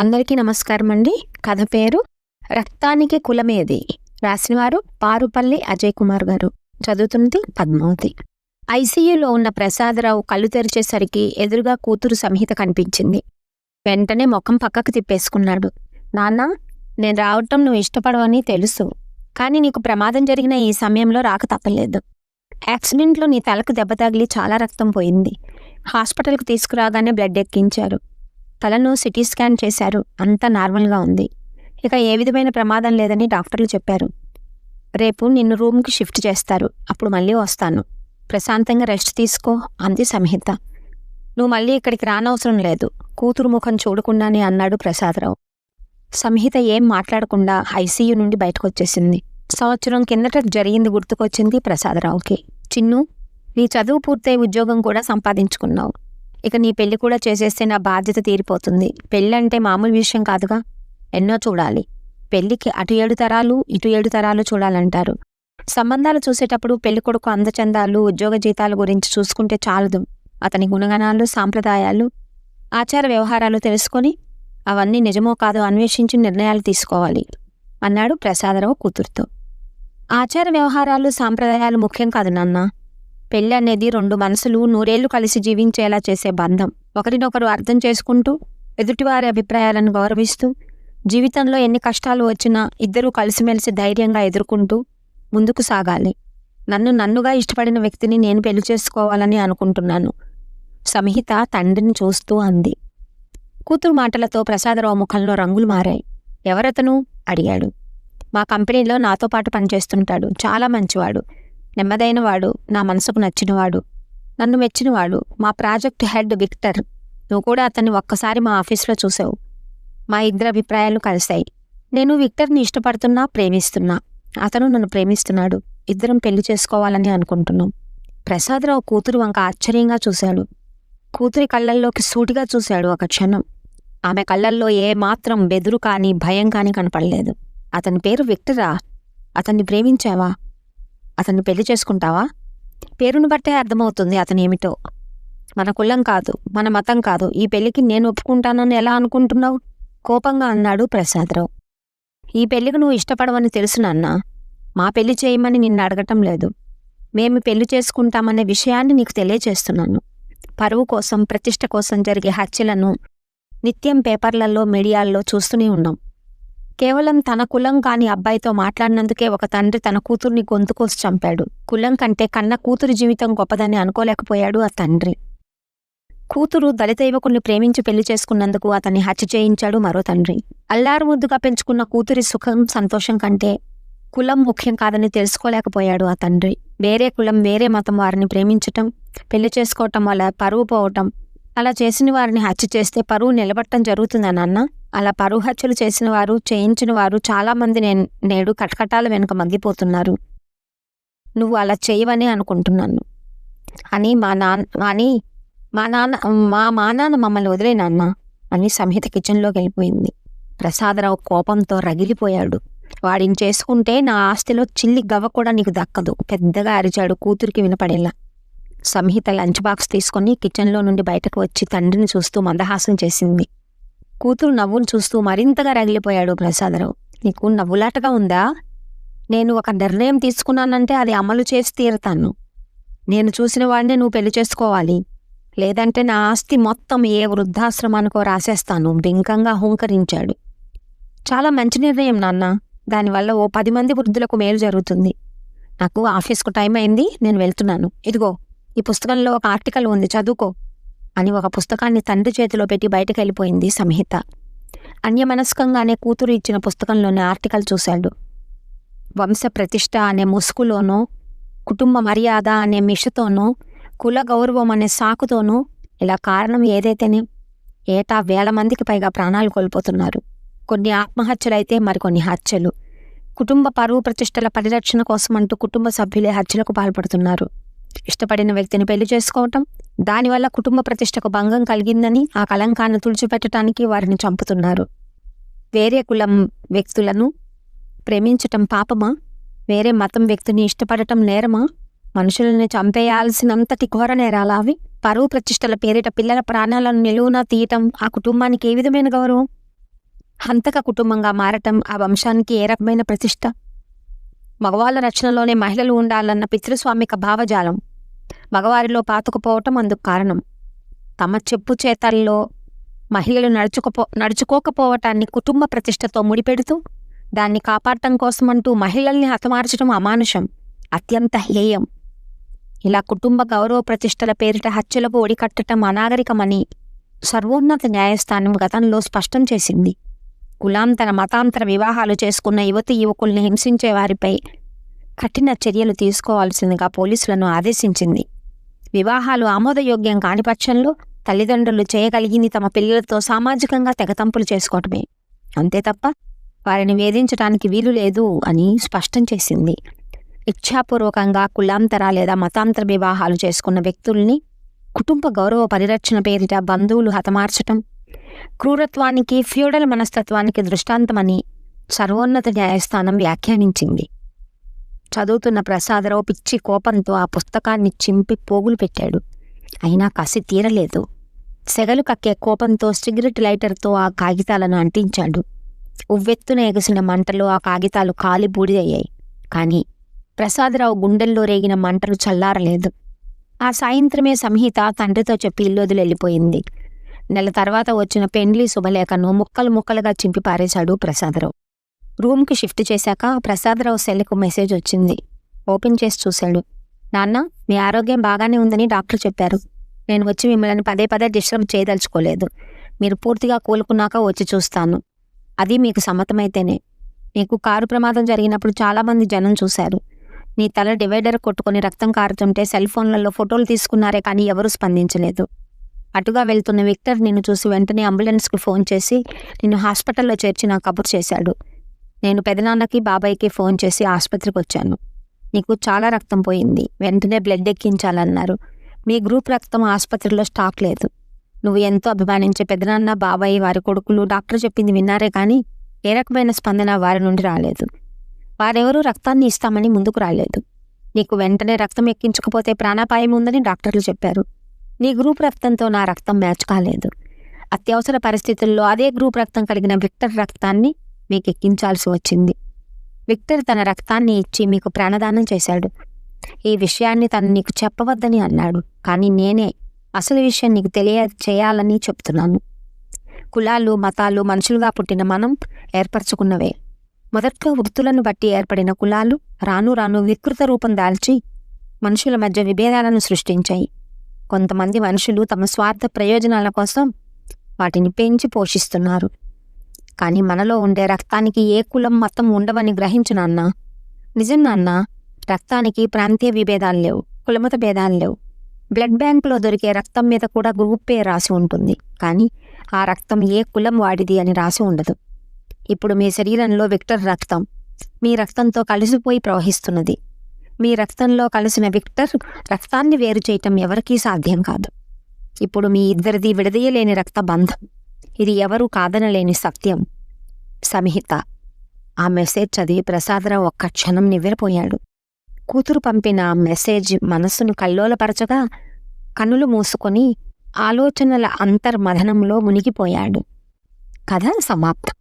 అందరికీ నమస్కారం అండి కథ పేరు రక్తానికి కులమేది. రాసినవారు పారుపల్లి అజయ్ కుమార్ గారు. చదువుతున్నది పద్మావతి. ఐసీయూలో ఉన్న ప్రసాదరావు కళ్ళు తెరిచేసరికి ఎదురుగా కూతురు సంహిత కనిపించింది. వెంటనే ముఖం పక్కకు తిప్పేసుకున్నాడు. నాన్న నేను రావటం నువ్వు ఇష్టపడవని తెలుసు. కానీ నీకు ప్రమాదం జరిగిన ఈ సమయంలో రాక తప్పలేదు. యాక్సిడెంట్లో నీ తలకు దెబ్బ తగిలి చాలా రక్తం పోయింది. హాస్పిటల్కి తీసుకురాగానే బ్లడ్ ఎక్కించారు. తలను సిటీ స్కాన్ చేశారు. అంతా నార్మల్గా ఉంది. ఇక ఏ విధమైన ప్రమాదం లేదని డాక్టర్లు చెప్పారు. రేపు నిన్ను రూమ్కి షిఫ్ట్ చేస్తారు. అప్పుడు మళ్ళీ వస్తాను. ప్రశాంతంగా రెస్ట్ తీసుకో అంది సంహిత. నువ్వు మళ్ళీ ఇక్కడికి రానవసరం లేదు. కూతురు ముఖం చూడకుండానే అన్నాడు ప్రసాదరావు. సంహిత ఏం మాట్లాడకుండా ఐసీయూ నుండి బయటకు వచ్చేసింది సంవత్సరం కిందట జరిగింది గుర్తుకొచ్చింది ప్రసాదరావుకి. చిన్ను నీ చదువు పూర్తయి ఉద్యోగం కూడా సంపాదించుకున్నావు. ఇక నీ పెళ్ళి కూడా చేసేస్తే నా బాధ్యత తీరిపోతుంది. పెళ్ళి అంటే మామూలు విషయం కాదుగా? ఎన్నో చూడాలి. పెళ్ళికి అటు ఏడు తరాలు ఇటు ఏడు తరాలు చూడాలంటారు. సంబంధాలు చూసేటప్పుడు పెళ్ళి కొడుకు అందచందాలు ఉద్యోగ జీతాల గురించి చూసుకుంటే చాలదు. అతని గుణగణాలు సాంప్రదాయాలు ఆచార వ్యవహారాలు తెలుసుకొని అవన్నీ నిజమో కాదో అన్వేషించి నిర్ణయాలు తీసుకోవాలి. అన్నాడు ప్రసాదరావు కూతురుతో. ఆచార వ్యవహారాలు సాంప్రదాయాలు ముఖ్యం కాదు నాన్నా. పెళ్ళి అనేది రెండు మనసులు నూరేళ్ళు కలిసి జీవించేలా చేసే బంధం. ఒకరినొకరు అర్థం చేసుకుంటూ ఎదుటివారి అభిప్రాయాలను గౌరవిస్తూ జీవితంలో ఎన్ని కష్టాలు వచ్చినా ఇద్దరూ కలిసిమెలిసి ధైర్యంగా ఎదుర్కొంటూ ముందుకు సాగాలి. నన్ను నన్నుగా ఇష్టపడిన వ్యక్తిని నేను పెళ్ళి చేసుకోవాలని అనుకుంటున్నాను. సంహిత తండ్రిని చూస్తూ అంది. కూతురు మాటలతో ప్రసాదరావు ముఖంలో రంగులు మారాయి. ఎవరతను? అడిగాడు. మా కంపెనీలో నాతో పాటు పనిచేస్తుంటాడు. చాలా మంచివాడు. నెమ్మదైనవాడు నా మనసుకు నచ్చినవాడు నన్ను మెచ్చినవాడు మా ప్రాజెక్ట్ హెడ్ విక్టర్. నువ్వు కూడా అతన్ని ఒక్కసారి మా ఆఫీస్లో చూసావు. మా ఇద్దరు అభిప్రాయాలు కలిశాయి. నేను విక్టర్ని ఇష్టపడుతున్నా ప్రేమిస్తున్నా. అతను నన్ను ప్రేమిస్తున్నాడు. ఇద్దరం పెళ్ళి చేసుకోవాలని అనుకుంటున్నాం. ప్రసాదరావు కూతురు వంక ఆశ్చర్యంగా చూశాడు. కూతురి కళ్ళల్లోకి సూటిగా చూశాడు ఒక క్షణం. ఆమె కళ్ళల్లో ఏమాత్రం బెదురు కానీ భయం కానీ కనపడలేదు. అతని పేరు విక్టరా? అతన్ని ప్రేమించావా? అతన్ని పెళ్ళి చేసుకుంటావా? పేరును బట్టే అర్థమవుతుంది అతను ఏమిటో మన కులం కాదు మన మతం కాదు. ఈ పెళ్ళికి నేను ఒప్పుకుంటానని ఎలా అనుకుంటున్నావు? కోపంగా అన్నాడు ప్రసాదరావు. ఈ పెళ్ళికి నువ్వు ఇష్టపడవని తెలుసు నాన్న. మా పెళ్ళి చేయమని నిన్ను అడగటం లేదు. మేము పెళ్ళి చేసుకుంటామనే విషయాన్ని నీకు తెలియచేస్తున్నాను పరువు కోసం ప్రతిష్ట కోసం జరిగే హత్యలను నిత్యం పేపర్లలో మీడియాల్లో చూస్తూనే ఉన్నాం. కేవలం తన కులం కాని అబ్బాయితో మాట్లాడినందుకే ఒక తండ్రి తన కూతుర్ని గొంతుకోసి చంపాడు. కులం కంటే కన్న కూతురి జీవితం గొప్పదని అనుకోలేకపోయాడు ఆ తండ్రి. కూతురు దళిత యువకుల్ని ప్రేమించి పెళ్ళి చేసుకున్నందుకు అతన్ని హత్య చేయించాడు మరో తండ్రి. అల్లారు ముద్దుగా పెంచుకున్న కూతురి సుఖం సంతోషం కంటే కులం ముఖ్యం కాదని తెలుసుకోలేకపోయాడు ఆ తండ్రి. వేరే కులం వేరే మతం వారిని ప్రేమించటం పెళ్ళి చేసుకోవటం వల్ల పరువు పోవటం అలా చేసిన వారిని హత్య చేస్తే పరువు నిలబట్టడం జరుగుతుందా నాన్న? అలా పరువు హత్యలు చేసిన వారు చేయించిన వారు చాలామంది నేను నేడు కటకటాల వెనుక మగ్గిపోతున్నారు నువ్వు అలా చేయవని అనుకుంటున్నాను. అని మా నాన్న అని మా నాన్న మా మా నాన్న మమ్మల్ని వదిలే నాన్న అని సంహిత కిచెన్లోకి వెళ్ళిపోయింది. ప్రసాదరావు కోపంతో రగిలిపోయాడు. వాడిని చేసుకుంటే నా ఆస్తిలో చిల్లి గవ్వ కూడా నీకు దక్కదు. పెద్దగా అరిచాడు కూతురికి వినపడేలా. సంహిత లంచ్ బాక్స్ తీసుకొని కిచెన్లో నుండి బయటకు వచ్చి తండ్రిని చూస్తూ మందహాసం చేసింది. కూతురు నవ్వును చూస్తూ మరింతగా రగిలిపోయాడు ప్రసాదరావు. నీకు నవ్వులాటగా ఉందా? నేను ఒక నిర్ణయం తీసుకున్నానంటే అది అమలు చేసి తీరుతాను. నేను చూసిన వాడిని నువ్వు పెళ్ళి చేసుకోవాలి. లేదంటే నా ఆస్తి మొత్తం ఏ వృద్ధాశ్రమానికో రాసేస్తాను. బింకంగా హుంకరించాడు. చాలా మంచి నిర్ణయం నాన్న. దానివల్ల ఓ పది మంది వృద్ధులకు మేలు జరుగుతుంది. నాకు ఆఫీస్కు టైం అయింది. నేను వెళ్తున్నాను. ఇదిగో ఈ పుస్తకంలో ఒక ఆర్టికల్ ఉంది చదువుకో అని ఒక పుస్తకాన్ని తండ్రి చేతిలో పెట్టి బయటకు వెళ్ళిపోయింది సంహిత. అన్యమనస్కంగానే కూతురు ఇచ్చిన పుస్తకంలోని ఆర్టికల్ చూశాడు. వంశ ప్రతిష్ట అనే ముసుగులోనో కుటుంబ మర్యాద అనే మిషతోనూ కుల గౌరవం అనే సాకుతోనూ ఇలా కారణం ఏదైతేనే ఏటా వేల మందికి పైగా ప్రాణాలు కోల్పోతున్నారు. కొన్ని ఆత్మహత్యలైతే మరికొన్ని హత్యలు. కుటుంబ పరువు ప్రతిష్టల పరిరక్షణ కోసం అంటూ కుటుంబ సభ్యులే హత్యలకు పాల్పడుతున్నారు. ఇష్టపడిన వ్యక్తిని పెళ్ళి చేసుకోవటం దానివల్ల కుటుంబ ప్రతిష్టకు భంగం కలిగిందని ఆ కలంకాన్ని తుడిచిపెట్టడానికి వారిని చంపుతున్నారు. వేరే కులం వ్యక్తులను ప్రేమించటం పాపమా? వేరే మతం వ్యక్తిని ఇష్టపడటం నేరమా? మనుషులని చంపేయాల్సినంతటి ఘోర నేరాలావి పరువు ప్రతిష్టల పేరిట పిల్లల ప్రాణాలను నిలువున తీయటం ఆ కుటుంబానికి ఏ విధమైన గౌరవం? హంతక కుటుంబంగా మారటం ఆ వంశానికి ఏ రకమైన ప్రతిష్ట? మగవాళ్ళ రచనలోనే మహిళలు ఉండాలన్న పితృస్వామిక భావజాలం మగవారిలో పాతుకుపోవటం అందుకు కారణం. తమ చెప్పు చేతల్లో మహిళలు నడుచుకుపో నడుచుకోకపోవటాన్ని కుటుంబ ప్రతిష్టతో ముడిపెడుతూ దాన్ని కాపాడటం కోసమంటూ మహిళల్ని హతమార్చడం అమానుషం అత్యంత హేయం. ఇలా కుటుంబ గౌరవ ప్రతిష్టల పేరిట హత్యలకు ఒడికట్టడం అనాగరికమని సర్వోన్నత న్యాయస్థానం గతంలో స్పష్టం చేసింది. కులాంతర మతాంతర వివాహాలు చేసుకున్న యువతి యువకుల్ని హింసించే వారిపై కఠిన చర్యలు తీసుకోవాల్సిందిగా పోలీసులను ఆదేశించింది. వివాహాలు ఆమోదయోగ్యం కాని పక్షంలో తల్లిదండ్రులు చేయగలిగింది తమ పిల్లలతో సామాజికంగా తెగతంపులు చేసుకోవటమే. అంతే తప్ప వారిని వేధించడానికి వీలు లేదు అని స్పష్టం చేసింది. ఇచ్ఛాపూర్వకంగా కులాంతర లేదా మతాంతర వివాహాలు చేసుకున్న వ్యక్తుల్ని కుటుంబ గౌరవ పరిరక్షణ పేరిట బంధువులు హతమార్చటం క్రూరత్వానికి ఫ్యూడల్ మనస్తత్వానికి దృష్టాంతమని సర్వోన్నత న్యాయస్థానం వ్యాఖ్యానించింది. చదువుతున్న ప్రసాదరావు పిచ్చి కోపంతో ఆ పుస్తకాన్ని చింపి పోగులు పెట్టాడు. అయినా కసి తీరలేదు. సెగలు కక్కే కోపంతో సిగరెట్ లైటర్తో ఆ కాగితాలను అంటించాడు. ఉవ్వెత్తున ఎగసిన మంటలు ఆ కాగితాలు కాలి బూడిదయ్యాయి. కానీ ప్రసాదరావు గుండెల్లో రేగిన మంటలు చల్లారలేదు. ఆ సాయంత్రమే సంహిత తండ్రితో చెప్పి ఇల్లు వెళ్ళిపోయింది నెల తర్వాత వచ్చిన పెండ్లి శుభలేఖను ముక్కలు ముక్కలుగా చింపి పారేశాడు ప్రసాదరావు. రూమ్కి షిఫ్ట్ చేశాక ప్రసాదరావు సెల్కు మెసేజ్ వచ్చింది. ఓపెన్ చేసి చూశాడు. నాన్న మీ ఆరోగ్యం బాగానే ఉందని డాక్టర్ చెప్పారు. నేను వచ్చి మిమ్మల్ని పదే పదే డిస్టర్బ్ చేయదలుచుకోలేదు. మీరు పూర్తిగా కోలుకున్నాక వచ్చి చూస్తాను. అది మీకు సమ్మతమైతేనే. మీకు కారు ప్రమాదం జరిగినప్పుడు చాలామంది జనం చూశారు. నీ తల డివైడర్ కొట్టుకొని రక్తం కారుతుంటే సెల్ ఫోన్లలో ఫోటోలు తీసుకున్నారే కానీ ఎవరూ స్పందించలేదు. అటుగా వెళ్తున్న విక్టర్ నిన్ను చూసి వెంటనే అంబులెన్స్కి ఫోన్ చేసి నిన్ను హాస్పిటల్లో చేర్చి నా కబుర్ చేశాడు. నేను పెదనాన్నకి బాబాయ్కి ఫోన్ చేసి ఆసుపత్రికి వచ్చాను. నీకు చాలా రక్తం పోయింది. వెంటనే బ్లడ్ ఎక్కించాలన్నారు. మీ గ్రూప్ రక్తం ఆసుపత్రిలో స్టాక్ లేదు. నువ్వు ఎంతో అభిమానించే పెదనాన్న బాబాయ్ వారి కొడుకులు డాక్టర్ చెప్పింది విన్నారే కానీ ఏ రకమైన స్పందన వారి నుండి రాలేదు. వారెవరూ రక్తాన్ని ఇస్తామని ముందుకు రాలేదు. నీకు వెంటనే రక్తం ఎక్కించకపోతే ప్రాణాపాయం ఉందని డాక్టర్లు చెప్పారు. నీ గ్రూప్ రక్తంతో నా రక్తం మ్యాచ్ కాలేదు. అత్యవసర పరిస్థితుల్లో అదే గ్రూప్ రక్తం కలిగిన విక్టర్ రక్తాన్ని మీకు ఎక్కించాల్సి వచ్చింది. విక్టర్ తన రక్తాన్ని ఇచ్చి మీకు ప్రాణదానం చేశాడు. ఈ విషయాన్ని తను నీకు చెప్పవద్దని అన్నాడు. కానీ నేనే అసలు విషయం నీకు తెలియ చేయాలని చెప్తున్నాను. కులాలు మతాలు మనుషులుగా పుట్టిన మనం ఏర్పరచుకున్నవే. మొదట్లో వృత్తులను బట్టి ఏర్పడిన కులాలు రాను రాను వికృత రూపం దాల్చి మనుషుల మధ్య విభేదాలను సృష్టించాయి. కొంతమంది మనుషులు తమ స్వార్థ ప్రయోజనాల కోసం వాటిని పెంచి పోషిస్తున్నారు. కానీ మనలో ఉండే రక్తానికి ఏ కులం మతం ఉండవని గ్రహించు నాన్న. నిజం నాన్న రక్తానికి ప్రాంతీయ విభేదాలు లేవు కులమత భేదాలు లేవు. బ్లడ్ బ్యాంకులో దొరికే రక్తం మీద కూడా గ్రూప్ పే రాసి ఉంటుంది. కానీ ఆ రక్తం ఏ కులం వాడిది అని రాసి ఉండదు. ఇప్పుడు మీ శరీరంలో విక్టర్ రక్తం మీ రక్తంతో కలిసిపోయి ప్రవహిస్తున్నది. మీ రక్తంలో కలిసిన విక్టర్ రక్తాన్ని వేరు చేయటం ఎవరికీ సాధ్యం కాదు. ఇప్పుడు మీ ఇద్దరిది విడదీయలేని రక్త బంధం. ఇది ఎవరూ కాదనలేని సత్యం. సంహిత ఆ మెసేజ్ చదివి ప్రసాదరావు ఒక్క క్షణం నివ్వెరపోయాడు. కూతురు పంపిన ఆ మెసేజ్ మనస్సును కల్లోలపరచగా కన్నులు మూసుకొని ఆలోచనల అంతర్మథనంలో మునిగిపోయాడు. కథ సమాప్తం.